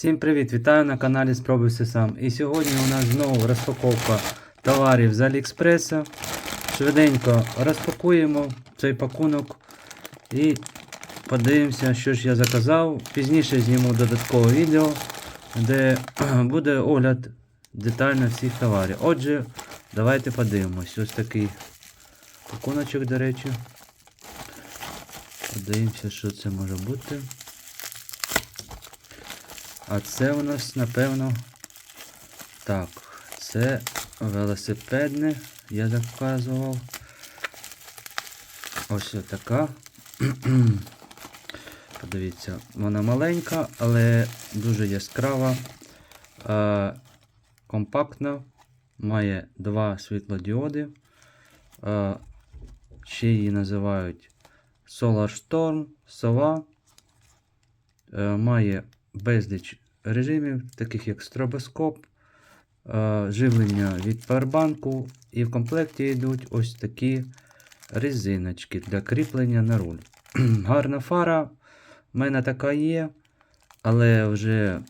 Всім привіт! Вітаю на каналі Спробуй все сам. І сьогодні у нас знову розпаковка товарів з Аліекспреса. Швиденько розпакуємо цей пакунок і подивимося, що ж я заказав. Пізніше зніму додаткове відео, де буде огляд детально всіх товарів. Отже, давайте подивимось. Ось такий пакуночок, до речі. Подивимося, що це може бути. А це у нас, напевно. Так, це велосипедне, я заказував. Ось така. Подивіться, вона маленька, але дуже яскрава, е, компактна, має два світлодіоди. Е, ще її називають Solar Storm, сова. Е, має безліч режимів, таких як стробоскоп, е, живлення від павербанку, і в комплекті йдуть ось такі резиночки для кріплення на руль. Гарна фара, в мене така є, але вже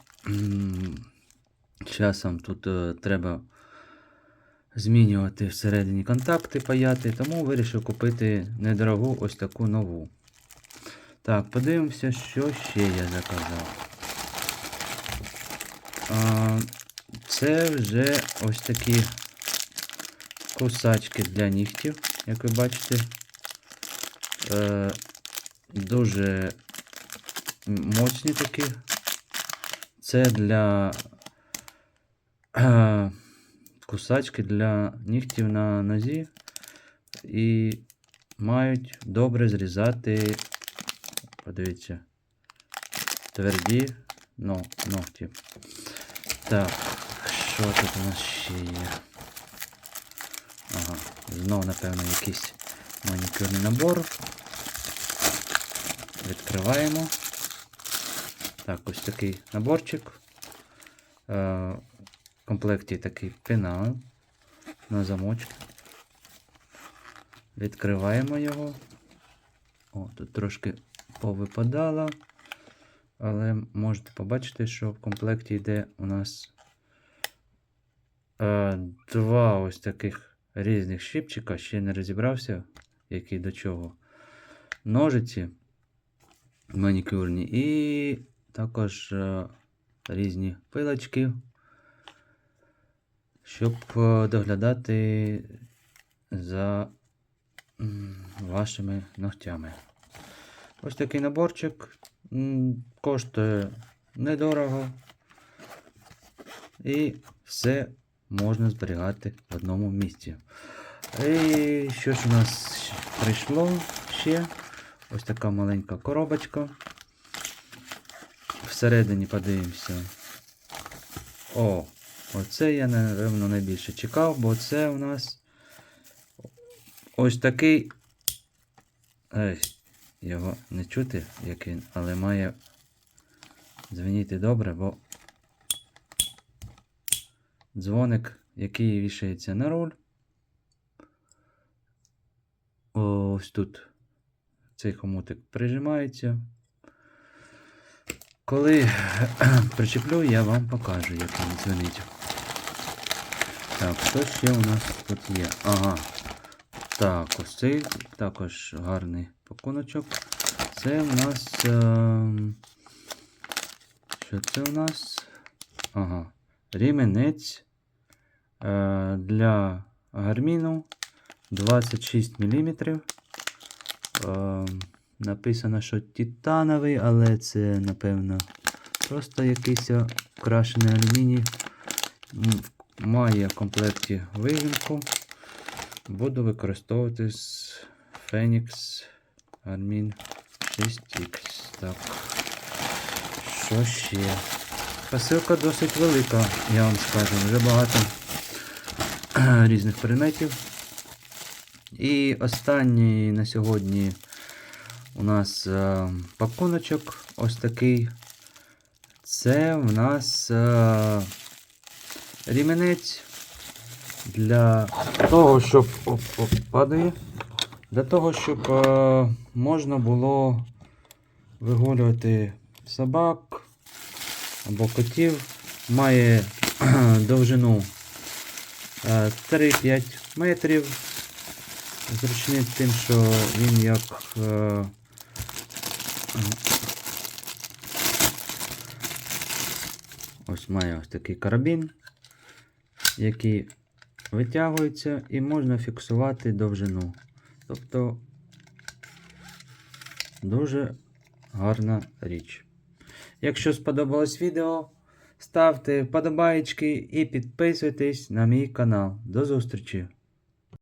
часом тут е, треба змінювати всередині контакти, паяти, тому вирішив купити недорогу ось таку нову. Так, подивимося, що ще я заказав. Це вже ось такі кусачки для нігтів, як ви бачите. Е, Дуже моцні такі. Це для е, кусачки для нігтів на нозі і мають добре зрізати, подивіться, тверді но, ногті. Так, що тут у нас ще є? Ага, знов, напевно, якийсь манікюрний набор. Відкриваємо. Так, ось такий наборчик. Е, В комплекті такий пенал на замочки. Відкриваємо його. О, тут трошки повипадало. Але можете побачити, що в комплекті йде у нас е, два ось таких різних щипчика. Ще не розібрався, які до чого. Ножиці манікюрні і також е, різні пилочки, щоб е, доглядати за вашими ногтями. Ось такий наборчик. Коштує недорого. І все можна зберігати в одному місці. І що ж у нас прийшло ще? Ось така маленька коробочка. Всередині подивимося. О, оце я, напевно, найбільше чекав, бо це у нас ось такий. Ей, його не чути, як він, але має дзвеніти добре, бо дзвоник, який вішається на руль. Ось тут цей хомутик прижимається. Коли причеплю, я вам покажу, як він дзвонить. Так, що ще у нас тут є? Ага. Так, ось цей також гарний пакуночок. Це у нас. Е, що це у нас? Ага. Ріменець е, для гарміну 26 мм. Е, написано, що титановий, але це, напевно, просто якийсь окрашений алюміній. Має в комплекті вижимку. Буду використовувати з Phoenix Armin 6X. Так. Що ще? Посилка досить велика, я вам скажу, вже багато різних предметів. І останній на сьогодні у нас е, пакуночок ось такий. Це в нас е, ріменець для того, щоб оп, оп, падає. Для того, щоб е, можна було вигулювати собак, або котів. Має довжину е, 3-5 метрів. Зручний тим, що він як е, ось має ось такий карабін, який витягується і можна фіксувати довжину. Тобто дуже гарна річ. Якщо сподобалось відео, ставте вподобайки і підписуйтесь на мій канал. До зустрічі!